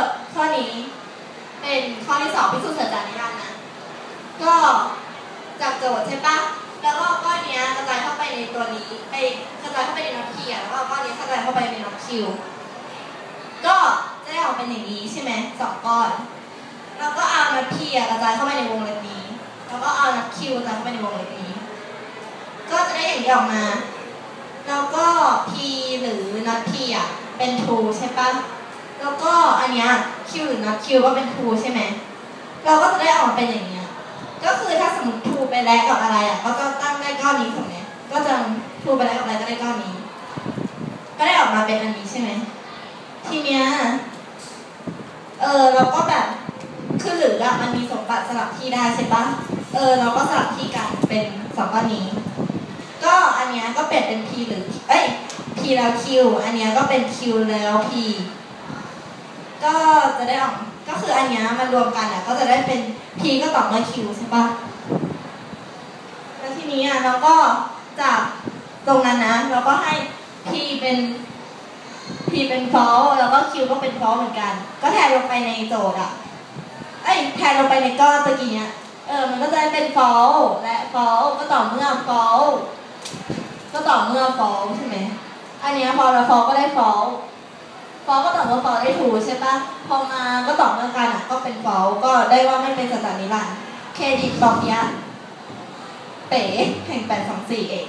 ทย์ข้อนี้เป็นข้อที่สองพิสูจน์สัจจานิรันดร์นะ ก็จากโจทย์ใช่ปะแล้วก็ก้อนนี้กระจายเข้าไปในตัวนี้ไอกระจายเข้าไปในน็อตพีอะแล้วก็ก้อนนี้กระจายเข้าไปในน็อตคิวก็จะได้ออกเป็นอย่างนี้ใช่ไหมสองก้อนแล้วก็เอาน็อตพีอะกระจายเข้าไปในวงเล็บนี้ แล้วก็เอาน็อตคิวกระจายเข้าไปในวงเล็บนี้ ก็จะได้อย่างนี้ออกมา แล้วก็ P หรือ not P อะเป็น true ใช่ปะ แล้วก็อันเนี้ย Q หรือ not Q ก็เป็น true ใช่ไหมเราก็จะได้ออกมาเป็นอย่างเงี้ยก็คือถ้าสมมติ true ไปแลกกับอะไรอะก็จะตั้งได้ก้อนนี้ถูกไหมก็จะ true ไปแลกกับอะไรก็ได้ก้อนนี้ ก็ได้ออกมาเป็นอันนี้ใช่ไหมทีเนี้ยเออเราก็แบบคือหรืออะมันมีสมบัติสลับที่ได้ใช่ปะเออเราก็สลับที่กันเป็นสองก้อนนี้ ก็อันเนี้ยก็เปลี่ยนเป็น p หรือเอ้ย p แล้ว q อันเนี้ยก็เป็น q แล้ว p ก็จะได้ออกก็คืออันเนี้ยมันรวมกันอะก็จะได้เป็น p ก็ต่อเมื่อ q ใช่ปะแล้วทีนี้อะเราก็จากตรงนั้นนะเราก็ให้ p เป็น p เป็น false แล้วก็ q ก็เป็น false เหมือนกัน ก็แทนลงไปในโจทย์อะเอ้ยแทนลงไปในก้อนตะกี้เนี้ยเออมันก็จะได้เป็น false และ false ก็ต่อเมื่อ false ก็ต่อเมื่อ false ใช่ไหมอันเนี้ยพอเรา false ก็ได้ false ฟอก็ตอบว่าฟอได้ถูใช่ปะพอมาก็ตอบเมื่อกันอะก็เป็นฟอก็ได้ว่าไม่เป็นสัจจานิรันดร์เครดิตปอกยะเป๋แห่งแปดสองสี่เอง